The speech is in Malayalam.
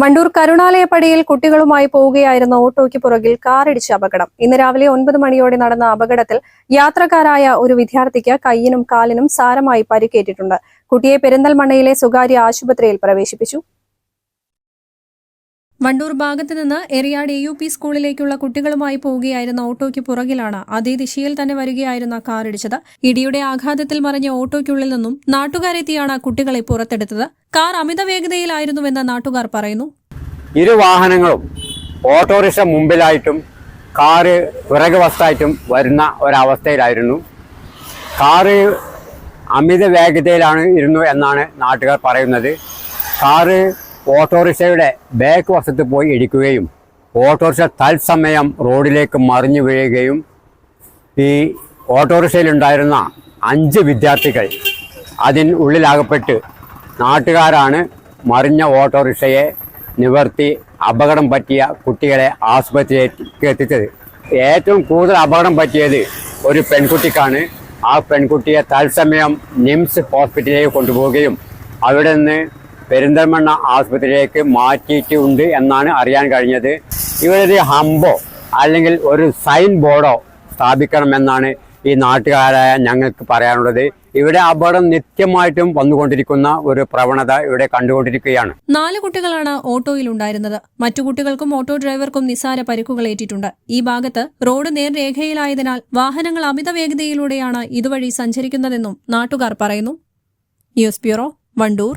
വണ്ടൂർ കരുണാലയപ്പടിയിൽ കുട്ടികളുമായി പോവുകയായിരുന്ന ഓട്ടോയ്ക്ക് പുറകിൽ കാറിടിച്ച് അപകടം. ഇന്ന് രാവിലെ ഒൻപത് മണിയോടെ നടന്ന അപകടത്തിൽ യാത്രക്കാരായ ഒരു വിദ്യാർത്ഥിക്ക് കയ്യിനും കാലിനും സാരമായി പരിക്കേറ്റിട്ടുണ്ട്. കുട്ടിയെ പെരിന്തൽമണ്ണയിലെ സ്വകാര്യ ആശുപത്രിയിൽ പ്രവേശിപ്പിച്ചു. വണ്ടൂർ ഭാഗത്ത് നിന്ന് എറിയാട് എ യു പി സ്കൂളിലേക്കുള്ള കുട്ടികളുമായി പോവുകയായിരുന്ന ഓട്ടോയ്ക്ക് പുറകിലാണ് അതേ ദിശയിൽ തന്നെ വരികയായിരുന്ന കാർ ഇടിച്ചത്. ഇടിയുടെ ആഘാതത്തിൽ മറിഞ്ഞ ഓട്ടോയ്ക്കുള്ളിൽ നിന്നും നാട്ടുകാരെത്തിയാണ് കുട്ടികളെ പുറത്തെടുത്തത്. കാർ അമിത വേഗതയിലായിരുന്നുവെന്ന് നാട്ടുകാർ പറയുന്നു. ഇരു വാഹനങ്ങളും ഓട്ടോറിക്ഷ മുമ്പിലായിട്ടും കാറ് പിറകു വസ്തായിട്ടും വരുന്ന ഒരവസ്ഥയിലായിരുന്നു. കാറ് അമിത വേഗതയിലാണ് ഇരുന്നു എന്നാണ് നാട്ടുകാർ പറയുന്നത്. കാറ് ഓട്ടോറിക്ഷയുടെ ബാക്ക് വശത്ത് പോയി ഇടിക്കുകയും ഓട്ടോറിക്ഷ തത്സമയം റോഡിലേക്ക് മറിഞ്ഞു വീഴുകയും ഈ ഓട്ടോറിക്ഷയിലുണ്ടായിരുന്ന അഞ്ച് വിദ്യാർത്ഥികൾ അതിന് ഉള്ളിലാകപ്പെട്ട് നാട്ടുകാരാണ് മറിഞ്ഞ ഓട്ടോറിക്ഷയെ നിവർത്തി അപകടം പറ്റിയ കുട്ടികളെ ആശുപത്രിയിലേക്ക് എത്തിച്ചത്. ഏറ്റവും കൂടുതൽ അപകടം പറ്റിയത് ഒരു പെൺകുട്ടിക്കാണ്. ആ പെൺകുട്ടിയെ തത്സമയം നിംസ് ഹോസ്പിറ്റലിലേക്ക് കൊണ്ടുപോവുകയും അവിടെ നിന്ന് പെരിന്തൽമണ്ണ ആശുപത്രിയിലേക്ക് മാറ്റിയിട്ടുണ്ട് എന്നാണ് അറിയാൻ കഴിഞ്ഞത്. ഇവരൊരു ഹമ്പോ അല്ലെങ്കിൽ ഒരു സൈൻ ബോർഡോ സ്ഥാപിക്കണമെന്നാണ് ഈ നാട്ടുകാരായ ഞങ്ങൾക്ക് പറയാനുള്ളത്. ഇവിടെ അപകടം നിത്യമായിട്ടും വന്നുകൊണ്ടിരിക്കുന്ന ഒരു പ്രവണത ഇവിടെ കണ്ടുകൊണ്ടിരിക്കുകയാണ്. നാല് കുട്ടികളാണ് ഓട്ടോയിൽ ഉണ്ടായിരുന്നത്. മറ്റു കുട്ടികൾക്കും ഓട്ടോ ഡ്രൈവർക്കും നിസാര പരിക്കുകളേറ്റിട്ടുണ്ട് ഈ ഭാഗത്ത് റോഡ് നേർരേഖയിലായതിനാൽ വാഹനങ്ങൾ അമിത വേഗതയിലൂടെയാണ് ഇതുവഴി സഞ്ചരിക്കുന്നതെന്നും നാട്ടുകാർ പറയുന്നു. News bureau Wandoor.